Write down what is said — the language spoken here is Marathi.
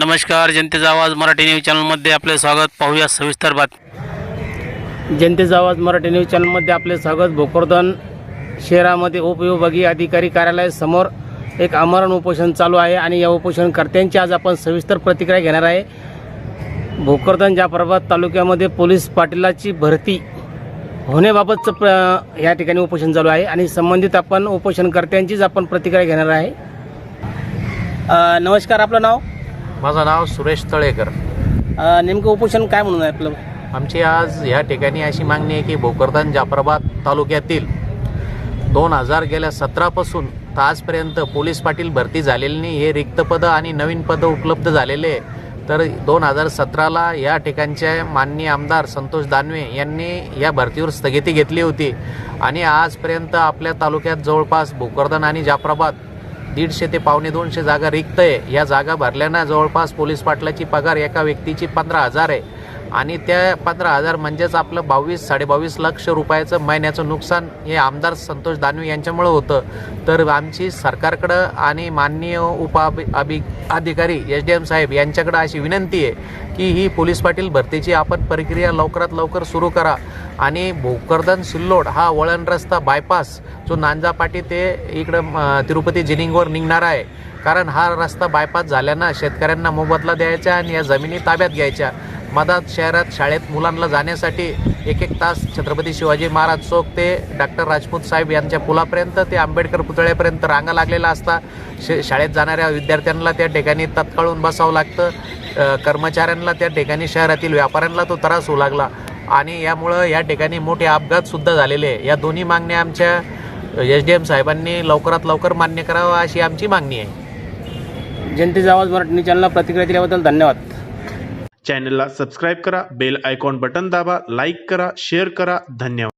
नमस्कार जनतेचा आवाज मराठी न्यूज चॅनलमध्ये आपले स्वागत. पाहूया सविस्तर बातमी. जनतेचा आवाज मराठी न्यूज चॅनलमध्ये आपले स्वागत. भोकरदन शहरामध्ये उपविभागीय अधिकारी कार्यालयासमोर एक आमरण उपोषण चालू आहे आणि या उपोषणकर्त्यांची आज आपण सविस्तर प्रतिक्रिया घेणार आहे. भोकरदन जाफराबाद तालुक्यामध्ये पोलीस पाटीलाची भरती होण्याबाबतचं प्र या ठिकाणी उपोषण चालू आहे आणि संबंधित आपण उपोषणकर्त्यांचीच आपण प्रतिक्रिया घेणार आहे. नमस्कार आपलं नाव? माझं नाव सुरेश तळेकर. अ, नेमकं उपोषण काय म्हणून आहे आपलं? आमची आज ह्या ठिकाणी अशी मागणी आहे की भोकरदन जाफराबाद तालुक्यातील दोन हजार गेल्या सतरापासून तर आजपर्यंत पोलीस पाटील भरती झालेली नाही. हे रिक्त पदं आणि नवीन पदं उपलब्ध झालेले आहे. तर दोन हजार सतराला या ठिकाणचे माननीय आमदार संतोष दानवे यांनी या भरतीवर स्थगिती घेतली होती. आणि आजपर्यंत आपल्या तालुक्यात जवळपास भोकरदन आणि जाफराबाद दीडशे ते पावणे दोनशे जागा रिक्त आहे. या जागा भरल्यानं जवळपास पोलीस पाटलाची पगार एका व्यक्तीची पंधरा हजार आहे. आणि त्या पंधरा हजार म्हणजेच आपलं बावीस साडेबावीस लक्ष रुपयाचं महिन्याचं नुकसान हे आमदार संतोष दानवे यांच्यामुळं होतं. तर आमची सरकारकडं आणि माननीय उप अभि अधिकारी एस डी एम साहेब यांच्याकडं अशी विनंती आहे की ही पोलीस पाटील भरतीची आपण प्रक्रिया लवकरात लवकर सुरू करा. आणि भोकरदन सिल्लोड हा वळण रस्ता बायपास जो नांजापाटी ते इकडं तिरुपती जिनिंगवर निघणारा आहे. कारण हा रस्ता बायपास झाल्यानं शेतकऱ्यांना मोबदला द्यायचा आणि या जमिनी ताब्यात घ्यायच्या. मधात शहरात शाळेत मुलांना जाण्यासाठी एक एक तास छत्रपती शिवाजी महाराज चौक ते डॉक्टर राजपूत साहेब यांच्या पुलापर्यंत ते आंबेडकर पुतळ्यापर्यंत रांगा लागलेला असता. श शाळेत जाणाऱ्या विद्यार्थ्यांना त्या ठिकाणी तत्काळून बसावं लागतं. कर्मचाऱ्यांना त्या ठिकाणी शहरातील व्यापाऱ्यांना तो त्रास होऊ लागला. आणि यामुळं या ठिकाणी मोठे अपघातसुद्धा झालेले आहे. या दोन्ही मागण्या आमच्या एस डी एम साहेबांनी लवकरात लवकर मान्य करावं अशी आमची मागणी आहे. जनतेचा आवाज मराठी चॅनलला प्रतिक्रिया दिल्याबद्दल धन्यवाद. चॅनलला सबस्क्राईब करा बेल आयकॉन बटन दाबा लाईक करा शेअर करा. धन्यवाद.